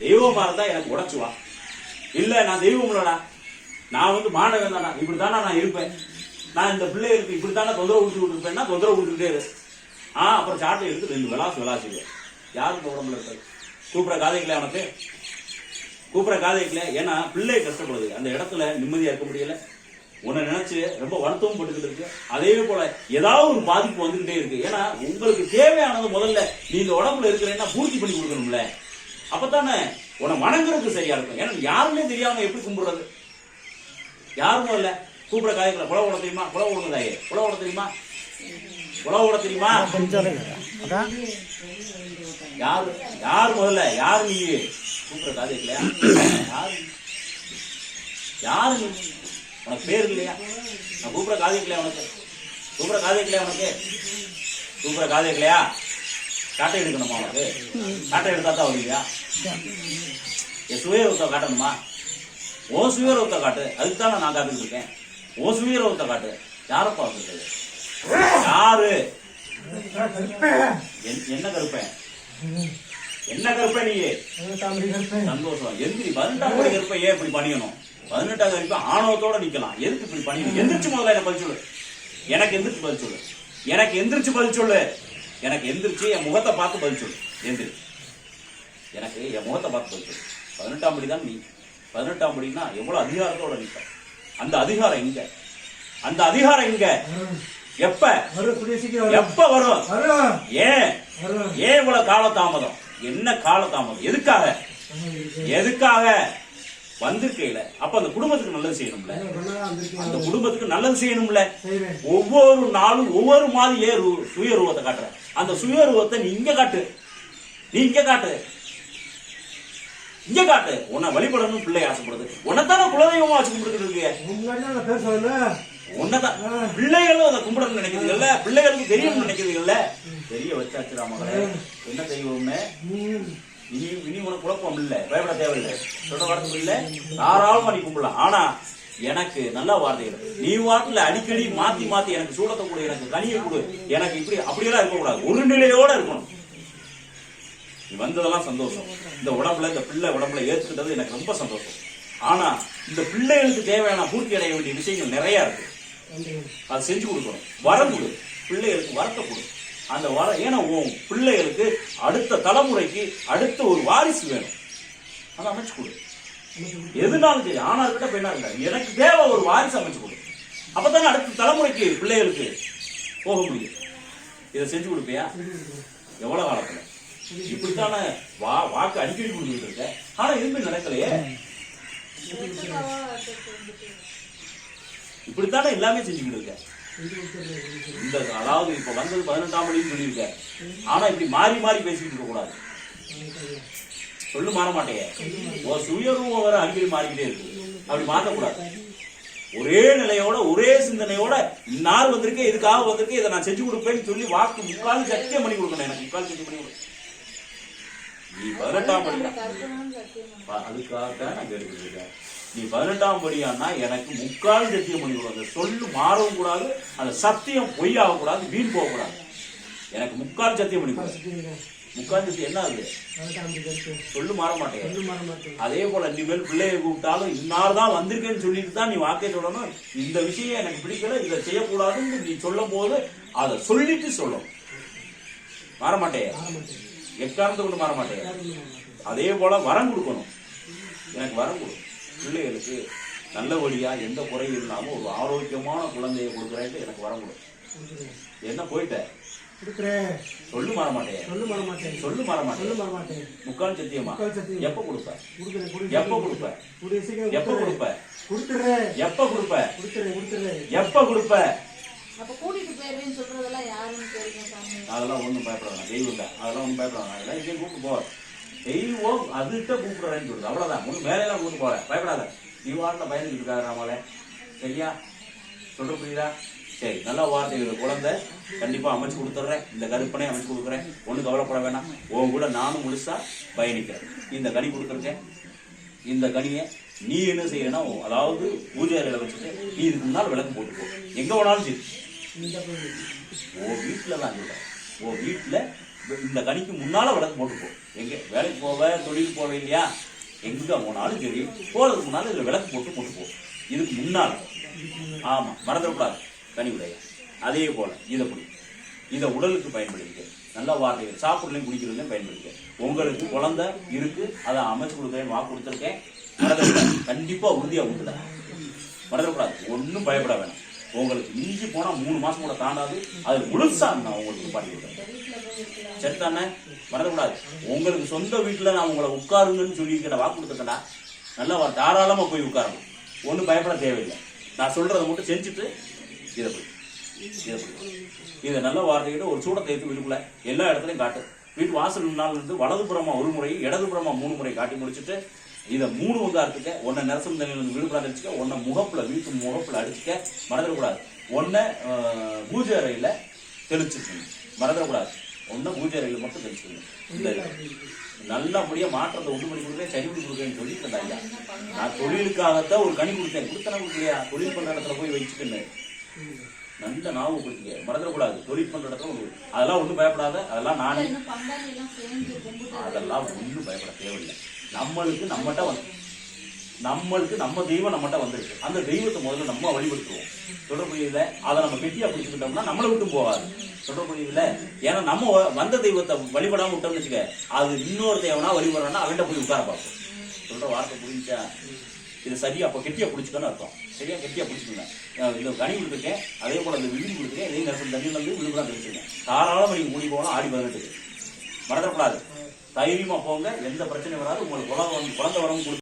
தெய்வமா இருந்தா எனக்கு உடைச்சுவா இல்ல நான் தெய்வம் இல்லடா. நான் வந்து மாணவன் தானா? இப்படித்தானா நான் இருப்பேன். நான் இந்த பிள்ளைகளுக்கு இப்படித்தானே தொந்தரவு கொடுத்து இருப்பேன்னா தொந்தரவு கொடுத்துட்டே இரு. ஆ அப்புறம் சாட்டை எடுத்து ரெண்டு விளாசு விளாசுவேன் யாரும் உடம்புல இருக்காது கூப்பிட காதைக்கல அவனுக்கு. கூப்பிட காதைக்கல ஏன்னா பிள்ளை கஷ்டப்படுது. அந்த இடத்துல நிம்மதியா இருக்க முடியல. உன்னை நினைச்சு ரொம்ப வருத்தமும் பட்டுக்கிட்டு இருக்கு. அதே போல ஏதாவது ஒரு பாதிப்பு வந்துகிட்டே இருக்கு. ஏன்னா உங்களுக்கு தேவையானது முதல்ல நீ இந்த உடம்புல இருக்கிறேன்னா பூர்த்தி பண்ணி கொடுக்கணும்ல. அப்பத்தானே உன்னை வணங்குறதுக்கு சரியா இருக்கும். ஏன்னா யாருமே தெரியாம எப்படி கும்பிடுறது? யாரும் இல்ல. கூப்பிட காய்க்கல குல ஓட தெரியுமா? குல ஓடுங்க தாயே குல ஓட தெரியுமா? குல ஓட தெரியுமா? அதான் யாரு? யார் முதல்ல? யாரு நீ? கூப்பிட காது இல்லையா யாரு? யாரு உனக்கு பேர் இல்லையா? நான் கூப்பிட காது இல்லையா உனக்கு? கூப்பிட காது இல்லையா உனக்கு? கூப்பிட காது இல்லையா காட்டை எடுக்கணுமா உனக்கு? காட்டை எடுத்தா தான் வருவியா என் சுயரூபத்தை காட்டணுமா? ஓ சுயரூபத்தை காட்டு. அதுக்கு தானே நான் காத்துக்கிட்டு இருக்கேன். உன் சுயரூபத்தை காட்டு. யாரப்பா வந்திருக்கிறது யாரு? என்ன கருப்பேன் என்ன கருப்ப நீ? சந்தோஷம். எந்திரி பதினெட்டாம் கோடி கருப்பை ஏன் இப்படி பண்ணியணும் பதினெட்டாம் கருப்பை ஆணவத்தோட நிக்கலாம். எதுக்கு இப்படி பணியணும் எந்திரிச்சு முதல்ல என்ன பதில் சொல்லு. எனக்கு எந்திரிச்சு பதில் சொல்லு. எனக்கு எந்திரிச்சு பதில் சொல்லு. எனக்கு எந்திரிச்சு என் முகத்தை பார்த்து பதில் சொல்லு. எந்திரி. எனக்கு என் முகத்தை பார்த்து சொல்லு பதினெட்டாம் படி தான் நீ பதினெட்டாம் படினா எவ்வளவு அதிகாரத்தோட நிற்ப அந்த அதிகாரம் எங்க? அந்த அதிகாரம் எங்க? எப்ப? எப்ப வரும்? ஏன்? ஏன் இவ்வளவு காலதாமதம்? என்ன காலதாமதம்? எதுக்காக? எதுக்காக? வந்திருக்கையில. அப்ப அந்த குடும்பத்துக்கு நல்லது செய்யணும்ல. அந்த குடும்பத்துக்கு நல்லது செய்யணும்ல. ஒவ்வொரு நாளும் ஒவ்வொரு மாதிரி ஏ ரு- சுயரூபத்தை காட்டுற அந்த சுயரூபத்தை நீ இங்க காட்டு. நீ இங்க காட்டு. இங்க காட்டு. உன்னை வழிபடணும் பிள்ளை ஆசைப்படுது. உன்னைத்தானே குலதெய்வமா வச்சு கும்பிட்டு இருக்கு உன்னதான் பிள்ளைகளும் அதை கும்பிடணும்னு நினைக்கிறீங்கல்ல? பிள்ளைகளுக்கு தெரியணும்னு நினைக்கிறீங்கல்ல? தெரிய வச்சாச்சு ராமகளே என்ன தெய்வம்னு? இனி இனி உனக்கு குழப்பம் இல்ல. பயப்பட தேவையில்லை. சொல்ற வார்த்தை இல்ல தாராளமா நீ கும்பிடலாம். ஆனா எனக்கு நல்ல வார்த்தைகள். நீ வாட்டில அடிக்கடி மாத்தி மாத்தி எனக்கு சூடத்தை கொடு எனக்கு கனியை கொடு. எனக்கு இப்படி அப்படியெல்லாம் இருக்கக்கூடாது. ஒரு நிலையோட இருக்கணும். வந்ததெல்லாம் சந்தோஷம். இந்த உடம்புல இந்த பிள்ளை உடம்புல ஏற்றுக்கிட்டது எனக்கு ரொம்ப சந்தோஷம். ஆனா இந்த பிள்ளைகளுக்கு தேவையான பூர்த்தி அடைய வேண்டிய விஷயங்கள் நிறைய இருக்கு. அதை செஞ்சு கொடுக்கணும். வரம் கொடு. பிள்ளைகளுக்கு வரத்தை கொடு. அந்த வர ஏன்னா உன் பிள்ளைகளுக்கு அடுத்த தலைமுறைக்கு அடுத்த ஒரு வாரிசு வேணும். அதை அமைச்சு கொடு. எதுனாலும் சரி ஆனா இருக்கட்டும் பெண்ணா? இருக்கட்டும் எனக்கு தேவை ஒரு வாரிசு அமைச்சு கொடு. அப்பதானே அடுத்த தலைமுறைக்கு பிள்ளைகளுக்கு போக முடியும். இதை செஞ்சு கொடுப்பியா? எவ்வளவு காலத்துல? இப்படித்தானே வா வாக்கு அடிக்கடி கொடுத்துட்டு இருக்க. ஆனா எதுவுமே நடக்கலையே. இப்படித்தானே எல்லாமே செஞ்சுக்கிட்டு இருக்க. இந்த அதாவது இப்ப வந்தது பதினெட்டாம் மணின்னு சொல்லியிருக்க. ஆனா இப்படி மாறி மாறி பேசிக்கிட்டு இருக்க கூடாது. சொல்லு மாற மாட்டேங்க. உன் சுயரூபம் வேற அடிக்கடி மாறிக்கிட்டே இருக்கு. அப்படி மாற்றக்கூடாது ஒரே நிலையோட ஒரே சிந்தனையோட இன்னார் வந்திருக்கேன் இதுக்காக வந்திருக்கேன் இதை நான் செஞ்சு கொடுப்பேன்னு சொல்லி வாக்கு முக்கால் சத்தியம் பண்ணி கொடுக்கணும் எனக்கு. முக்கால் சத்தியம் பண்ணி கொடுக்கணும். நீ பதினெட்டாம் படியா அதுக்காக நான் கேட்டுக்கிட்டு நீ பதினெட்டாம் படியானா எனக்கு முக்கால் சத்தியம் பண்ணி கொடு. அந்த சொல்லு மாறவும் கூடாது அந்த சத்தியம் பொய்யாக கூடாது வீண் போக கூடாது. எனக்கு முக்கால் சத்தியம் பண்ணி கொடு. முக்கால் சத்தியம் என்ன அது? சொல்லு மாற மாட்டேன் அதே போல இனிமேல் பிள்ளையை கூப்பிட்டாலும் இன்னார் தான் வந்திருக்கேன்னு சொல்லிட்டு தான் நீ வாக்கே சொல்லணும். இந்த விஷயம் எனக்கு பிடிக்கல இதை செய்யக்கூடாதுன்னு நீ சொல்லும் போது அதை சொல்லிட்டு சொல்லும் மாற மாட்டேன் எக்காரணத்தை கொண்டு மாற மாட்டேன். அதே போல வரம் கொடுக்கணும். எனக்கு வரம் கொடு. பிள்ளைகளுக்கு நல்லபடியா எந்த குறையும் இல்லாம ஒரு ஆரோக்கியமான குழந்தையை கொடுக்குறேன்ட்டு எனக்கு வரம் கொடு. என்ன போயிட்ட? சொல்லு மாற மாட்டேன். சொல்லு மாற மாட்டேன். முக்கால் சத்தியமா? முக்கால் சத்தியம். எப்ப கொடுப்ப? கொடுக்குறேன், கொடுக்குறேன். எப்ப கொடுப்ப? எப்ப கொடுப்ப? எப்ப கொடுப்ப? கொடுத்துறேன் கொடுத்துறேன் எப்ப கொடுப்ப? அப்ப கூட்டிட்டு போயிருவேன்னு சொல்றதெல்லாம் யாருன்னு தெரியுங்க சாமி? அதெல்லாம் ஒண்ணும் பயப்படாத தெய்வம் இல்லை. அதெல்லாம் ஒண்ணும் பயப்படாத. அதெல்லாம் இங்கே கூப்பிட்டு போ. தெய்வம் அதுகிட்ட கூப்பிடுறேன்னு சொல்லுது. அவ்வளவுதான். ஒண்ணு மேலையெல்லாம் கூப்பிட்டு போறேன் பயப்படாத. நீ வாட்டில் பயந்துக்கிட்டு இருக்காது ராமலே சரியா? சொல்ற புரியுதா? சரி. நல்ல வார்த்தைகள். குழந்தை கண்டிப்பா அமைச்சு கொடுத்துட்றேன். இந்த கருப்பனை அமைச்சு கொடுக்குறேன். ஒன்றும் கவலைப்பட வேணாம். உன் கூட நானும் முழுசா பயணிக்கிறேன். இந்த கனி கொடுத்துருக்கேன். இந்த கனியை நீ என்ன செய்யணும் அதாவது பூஜை அறையில வச்சுட்டு நீ இதுக்கு முன்னால் விளக்கு போட்டு போ எங்க போனாலும் சரி. ஓ வீட்டில் தான் ஓ வீட்டில் இந்த கனிக்கு முன்னால விளக்கு போட்டுப்போம் எங்கே எங்க வேலைக்கு போவ தொழில் போவ இல்லையா? எங்க போனாலும் சரி போறதுக்கு முன்னால இதுல விளக்கு போட்டு போட்டுப்போம் இதுக்கு முன்னால. ஆமா மறந்துடக்கூடாது கனி உடைய. அதே போல இதை பிடி இதை உடலுக்கு பயன்படுத்திக்க. நல்ல வார்த்தைகள் சாப்பிடலையும் குடிக்கிறதுலையும் பயன்படுத்திக்க. உங்களுக்கு குழந்தை இருக்கு அதை அமைச்சு கொடுக்குறேன் வாக்கு கொடுத்துருக்கேன். மறந்துடக்கூடாது கண்டிப்பா உறுதியாக உண்டுல மறந்துடக்கூடாது ஒன்றும் பயப்பட வேணாம். உங்களுக்கு மிஞ்சி போனா மூணு மாசம் கூட தாண்டாது. அது முழுசா நான் உங்களுக்கு பண்ணி விடுவேன் சரி தானே மறந்துக்கூடாது உங்களுக்கு சொந்த வீட்டுல நான் உங்களை உட்காருங்கன்னு சொல்லியிருக்கேன் வாக்கு கொடுத்துருக்கேன்டா நல்லா தாராளமாக தாராளமா போய் உட்காரணும். ஒன்றும் பயப்பட தேவையில்லை. நான் சொல்றதை மட்டும் செஞ்சுட்டு இதை போய் இதை போய் இதை நல்ல வார்த்தைகிட்ட ஒரு சூடத்தை எடுத்து வீட்டுக்குள்ள எல்லா இடத்துலையும் காட்டு. வீட்டு வாசல் நாள் இருந்து வலதுபுறமா ஒரு முறை இடதுபுறமா மூணு முறை காட்டி முடிச்சுட்டு இதை மூணு வந்து அறுத்துக்க ஒன்றை நரசம் தண்ணியிலிருந்து விழுப்புரம் அடிச்சுக்க ஒன்றை முகப்புல வீட்டு முகப்புல அடிச்சுக்க மறந்துடக்கூடாது. ஒன்றை பூஜை அறையில தெளிச்சிருக்கணும் மறந்துடக்கூடாது. ஒன்றை பூஜை அறையில் மட்டும் இது. நல்லபடியா மாற்றத்தை உண்டு பண்ணி கொடுக்குறேன் சரி பண்ணி கொடுக்குறேன்னு சொல்லிட்டு ஐயா. நான் தொழிலுக்காகத்தான் ஒரு கனி கொடுத்தேன். கொடுத்தன கொடுக்கலையா? தொழில் பண்ற இடத்துல போய் வச்சுக்கணும் நல்ல ஞாபகப்படுத்திக்க மறந்துடக்கூடாது. தொழில் பண்ற இடத்துல ஒரு அதெல்லாம் ஒன்றும் பயப்படாத. அதெல்லாம் நானே. அதெல்லாம் ஒன்றும் பயப்பட தேவையில்லை. நம்மளுக்கு நம்மகிட்ட வந்து நம்மளுக்கு நம்ம தெய்வம் நம்மகிட்ட வந்திருக்கு. அந்த தெய்வத்தை முதல்ல நம்ம வழிபடுத்துவோம். சொல்ற புரியுதுல அதை நம்ம கெட்டியா பிடிச்சுக்கிட்டோம்னா நம்மளை விட்டு போகாது. சொல்ற புரியுதுல ஏன்னா நம்ம வந்த தெய்வத்தை வழிபடாம விட்டோம்னு வச்சுக்க அது இன்னொரு தேவனா வழிபடுறோம்னா அவன்கிட்ட போய் உட்கார பார்ப்போம். சொல்ற வார்த்தை புரிஞ்சா இது சரியா அப்போ கெட்டியா பிடிச்சிக்கன்னு அர்த்தம். சரியா கெட்டியா பிடிச்சிக்கோங்க. இந்த கனி கொடுத்துருக்கேன் அதே போல அந்த விழுந்து கொடுத்துருக்கேன் இதையும் நேரத்தில் தண்ணியில் வந்து விழுப்புரம் தெரிஞ்சுக்கேன் தாராளமாக நீங்கள் மூடி போகலாம் ஆடி பதினெட்டுக்கு. மறந்துடக்கூடாது. தைரியமா போங்க. எந்த பிரச்சனையும் வராது. உங்களுக்கு குழந்தை குழந்தை வரவும் கொடுத்து